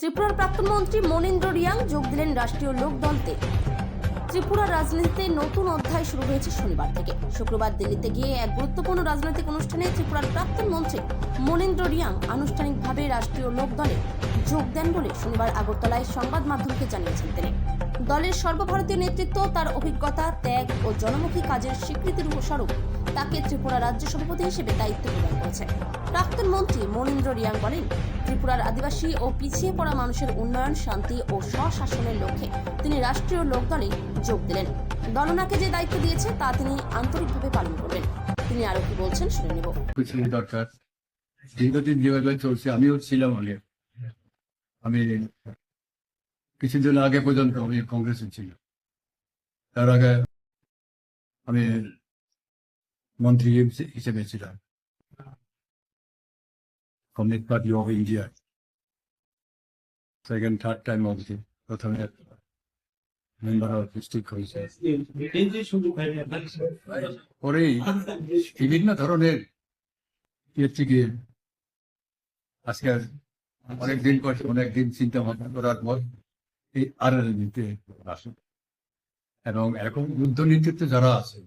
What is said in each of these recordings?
ত্রিপুরার প্রাক্তন মন্ত্রী মনীন্দ্র রিয়াং যোগ দিলেন রাষ্ট্রীয় লোকদলতে। ত্রিপুরার রাজনীতিতে নতুন অধ্যায় শুরু হয়েছে শনিবার থেকে। শুক্রবার দিল্লিতে গিয়ে এক গুরুত্বপূর্ণ রাজনৈতিক অনুষ্ঠানে ত্রিপুরার প্রাক্তন মন্ত্রী মনীন্দ্র রিয়াং আনুষ্ঠানিকভাবে রাষ্ট্রীয় লোকদলে যোগ দেন বলে শনিবার আগরতলায় সংবাদ মাধ্যমকে জানিয়েছেন তিনি। দলের সর্বভারতীয় নেতৃত্ব তার অভিজ্ঞতা, ত্যাগ ও জনমুখী কাজের স্বীকৃতির স্বরূপ তাকে ত্রিপুরা রাজ্য সভাপতি হিসেবে দায়িত্ব প্রদান করেছে। প্রাক্তন মন্ত্রী মনীন্দ্র রিয়াং বলেন, ত্রিপুরার আদিবাসী ও পিছিয়ে পড়া মানুষের উন্নয়ন, শান্তি ও স্বশাসনের লক্ষ্যে তিনি রাষ্ট্রীয় লোকদলে যোগ দিলেন। দলনাকে যে দায়িত্ব দিয়েছে, তা তিনি আন্তরিকভাবে পালন করবেন। তিনি আরও কি বলছেন, শুনে নেব। দরকার। দীর্ঘদিন যেভাবে চলছে, আমিও ছিলাম আগে। আমি কিছুদিন আগে পর্যন্ত আমি কংগ্রেসে ছিলাম। তার আগে আমি মন্ত্রী হিসেবে ছিলাম communist party of India. Second third time অবধি প্রথমে মেম্বার অফ ডিস্ট্রিক্ট হয়েছে বিভিন্ন ধরনের ইয়ে থেকে আজকে অনেকদিন পর অনেকদিন চিন্তা ভাবনা করার পর এই আর নিতে আসুন। এবং এখন যুদ্ধ নীতিতে যারা আছে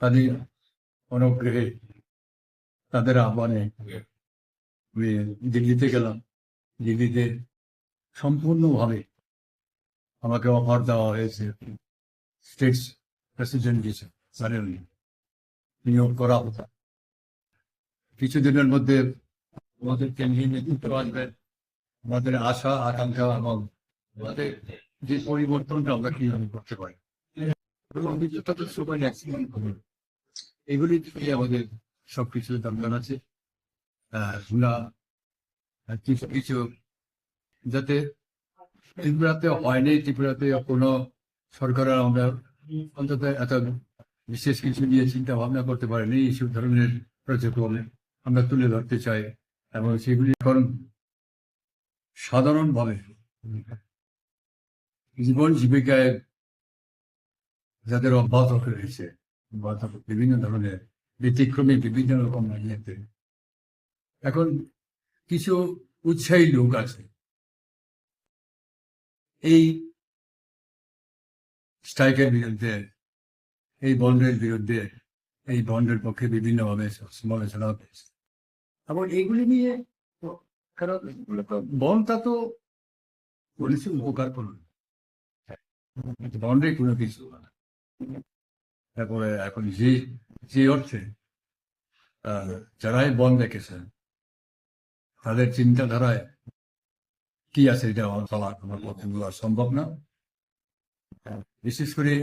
তাদের অনুগ্রহে, তাদের আহ্বানে আমি দিল্লিতে গেলাম। দিল্লিতে সম্পূর্ণভাবে আমাকে অফার দেওয়া হয়েছে। স্টেটস প্রেসিডেন্ট হিসেবে সারেনলি নিয়োগ করা হতো কিছুদিনের মধ্যে আমাদেরকে নিয়ে নেতৃত্ব আসবেন। আমাদের আশা, আকাঙ্ক্ষা এবং আমাদের যে পরিবর্তনটা আমরা কীভাবে করতে পারি। অভিজ্ঞতা তো সবাই accident হবে। এগুলি থেকে আমাদের সবকিছু দরকার আছে আহ, কিছু কিছু যাতে ত্রিপুরাতে হয়নি ত্রিপুরাতে কোনো সরকারের আমরা অন্তত এত বিশেষ কিছু নিয়ে চিন্তা ভাবনা করতে পারেনি এইসব ধরনের প্রজেক্ট আমরা তুলে ধরতে চাই এবং সেগুলি এখন সাধারণভাবে জীবন জীবিকায় যাদের অব্যাহত রয়েছে বিভিন্ন ধরনের ব্যতিক্রমী বিভিন্ন রকম ইয়েতে এখন কিছু উৎসাহী লোক আছে। এই স্ট্রাইকের বিরুদ্ধে, এই বন্ডের বিরুদ্ধে, এই বন্ডের পক্ষে বিভিন্নভাবে সমালোচনা হয়েছে এবং এইগুলি নিয়ে, কারণ বনটা তো পলিসি উপকার করুন বন্ডে কোনো কিছু না। তারপরে এখন যে যে অর্থে যারাই বন দেখেছেন, তাদের চিন্তাধারায় কি আছে এটা চলা আমার পথগুলো সম্ভব না। বিশেষ করে